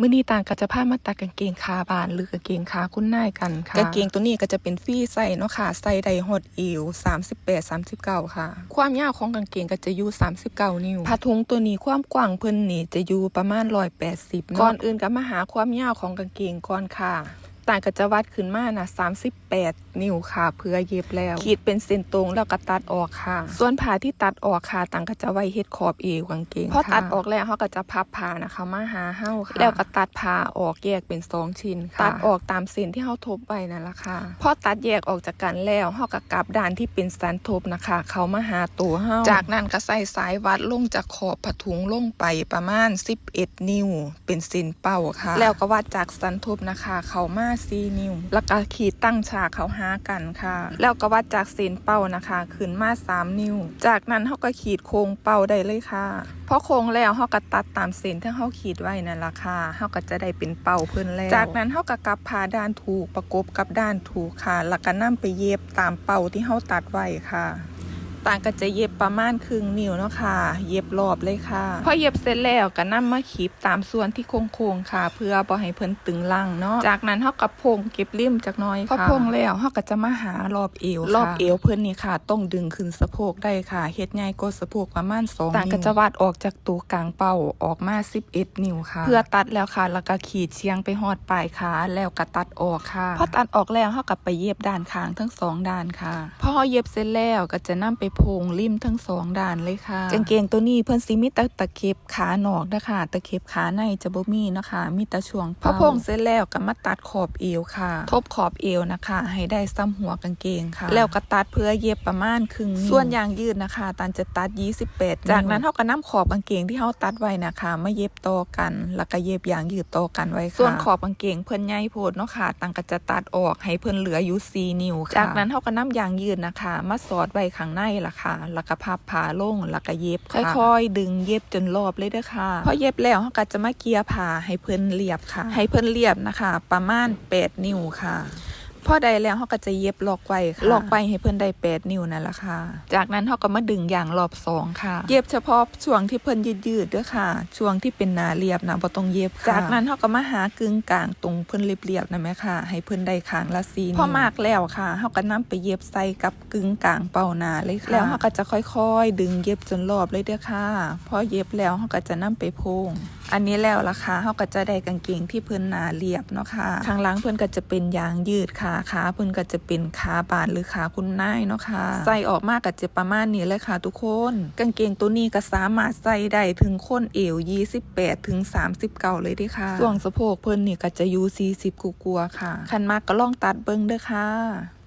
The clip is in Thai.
มื่อนี้ต่างก็จะพามาตัดกางเกงขาบานหรือกางเกงขาคุณนายกันค่ะกางเกงตัวนี้ก็จะเป็นฟรีไซส์เนาะค่ะไซส์ใดฮอดเอว38 39 ค่ะ ความยาวของกางเกงก็จะอยู่ 39 นิ้วผ้าถุงตัวนี้ความกว้างเพิ่นนี่จะอยู่ประมาณ180เนาะก่อนอื่นก็มาหาความยาวของกางเกงก่อนค่ะ ต่างก็จะวัดขึ้นมานะ38 นิ้วค่ะ เพื่อเย็บแล้ว ขีดเป็นเส้นตรงแล้วก็ตัดออกค่ะ ส่วนผ้าที่ตัดออกค่ะต่างก็จะไว้เฮ็ดขอบเอวกางเกงพอตัดออกแล้วเขาก็จะพับผ้านะคะมาหาเฮาค่ะ แล้วก็ตัดผ้าออกแยกเป็นสองชิ้นค่ะ ตัดออกตามเส้นที่เฮาทบไว้นั่นแหละค่ะ พอตัดแยกออกจากกันแล้วเฮาก็กลับด้านที่เป็นสันทบนะคะ เขามาหาตัวเฮาจากนั้นก็ใส่สายวัดลงจากขอบผ้าถุงลงไปประมาณ 11 นิ้ว เป็นเส้นเป้าค่ะ แล้วก็วัดจากสันทบนะคะ เขามา4 นิ้ว แล้วก็ขีดตั้งฉากเขาหากันค่ะ แล้วก็วัดจากเส้นเป้านะคะขึ้นมา 3 นิ้ว จากนั้นเขาก็ขีดโค้งเป้าได้เลยค่ะพอโค้งแล้วเขาก็ตัดตามเส้นที่เขาขีดไว้นั่นละค่ะเขาก็จะได้เป็นเป้าเพิ่นแล้ว จากนั้นเขาก็กลับพาด้านถูกประกบกับด้านถูกค่ะ แล้วก็นํไปเย็บตามเป้าที่เขาตัดไว้ค่ะ ต่างก็จะเย็บประมาณครึ่งนิ้วเนาะค่ะ เย็บรอบเลยค่ะพอเย็บเสร็จแล้วก็นำมาขีบตามส่วนที่โค้งๆค่ะ เพื่อบ่ให้เพิ่นตึงลังเนาะจากนั้นเฮาก็พงเก็บริมจักหน่อยค่ะพอพงแล้วเฮาก็จะมาหารอบเอวรอบเอวเพิ่นนี่ค่ะ ต้องดึงขึ้นสะโพกได้ค่ะเฮ็ดง่ายกว่าสะโพกประมาณ2นิ้วต่างก็จะวาดออกจากตัวกลางเป้าออกมา 11 นิ้วค่ะ เพื่อตัดแล้วค่ะ แล้วก็ขีดเชียงไปฮอดปลายขาแล้วก็ตัดออกค่ะพอตัดออกแล้วเฮาก็ไปเย็บด้านข้างทั้งสองด้านค่ะพอเฮาเย็บเสร็จแล้วก็จะนำไปพงริมทั้งสองด้านเลยค่ะกางเกงตัวนี้เพิ่นสิมีแต่ตะเข็บขาหนอกนะคะตะเข็บขาในจะบ่มีนะคะ มีแต่ช่วงเป้าพอพงเสร็จแล้วก็มาตัดขอบเอวค่ะ ทบขอบเอวนะคะ ให้ได้ซ้ำหัวกางเกงค่ะ แล้วก็ตัดเพื่อเย็บประมาณครึ่งนิ้วส่วนยางยืดนะคะตันจะตัด 28 จากนั้นเฮาก็นํขอบกางเกงที่เฮาตัดไว้นะคะมาเย็บต่อกันแล้วก็เย็บยางยืดต่อกันไว้ค่ะส่วนขอบกางเกงเพิ่นใหญ่โพดเนาะค่ะตังก็จะตัดออกให้เพิ่นเหลืออยู่4นิ้วค่ะจากนั้นเฮาก็นํยางยืดนะคะ มาสอดไว้ข้างในล่ะค่ะแล้วก็พับผ้าลงแล้วก็เย็บค่ะค่อยๆ ดึงเย็บจนรอบเลยเด้อค่ะพอเย็บแล้วเฮาก็จะมาเกียร์ผ้าให้เพิ่นเรียบค่ะ ให้เพิ่นเรียบนะคะ ประมาณ8นิ้วค่ะ พอได้แล้วเขาก็จะเย็บล็อกไว้ค่ะล็อกไว้ให้เพื่อนได้แปดนิ้วนั่นแหละค่ะ จากนั้นเขาก็มาดึงอย่างรอบสองค่ะ เย็บเฉพาะช่วงที่เพื่อนยืดยืดๆเด้วยค่ะ ช่วงที่เป็นหนาเรียบนะบ่ต้องเย็บค่ะ จากนั้นเขาก็มาหากึ่งกลางตรงเพื่อนเรียบๆนะแม่ค่ะ ให้เพื่อนได้ข้างละซีนพอมากแล้วค่ะเขาก็นํไปเย็บใส่กับกึ่งกลางเป้าหนาเลยค่ะแล้วเขาก็จะค่อยๆ ดึงเย็บจนรอบเลยเด้อค่ะ พอเย็บแล้วเขาก็จะนํไปโพงอันนี้แล้วล่ะค่ะเขาก็จะได้กางเกงที่เพิ่นหนาเรียบเนาะค่ะข้างหล่างเพิ่นก็จะเป็นยางยืดขาขาเพิ่นก็จะเป็นขาบานหรือขาคุณนายเนาะค่ะใส่ออกมาก็จะประมาณนี้เลยค่ะทุกคน กางเกงตัวนี้ก็สามารถใส่ได้ถึงคนเอว 28 ถึง 39 เลยเด้อค่ะ ส่วนสะโพกเพิ่นนี่ก็จะอยู่40กลัวาๆค่ะ คันมากก็ลองตัดเบิ่งเด้อค่ะ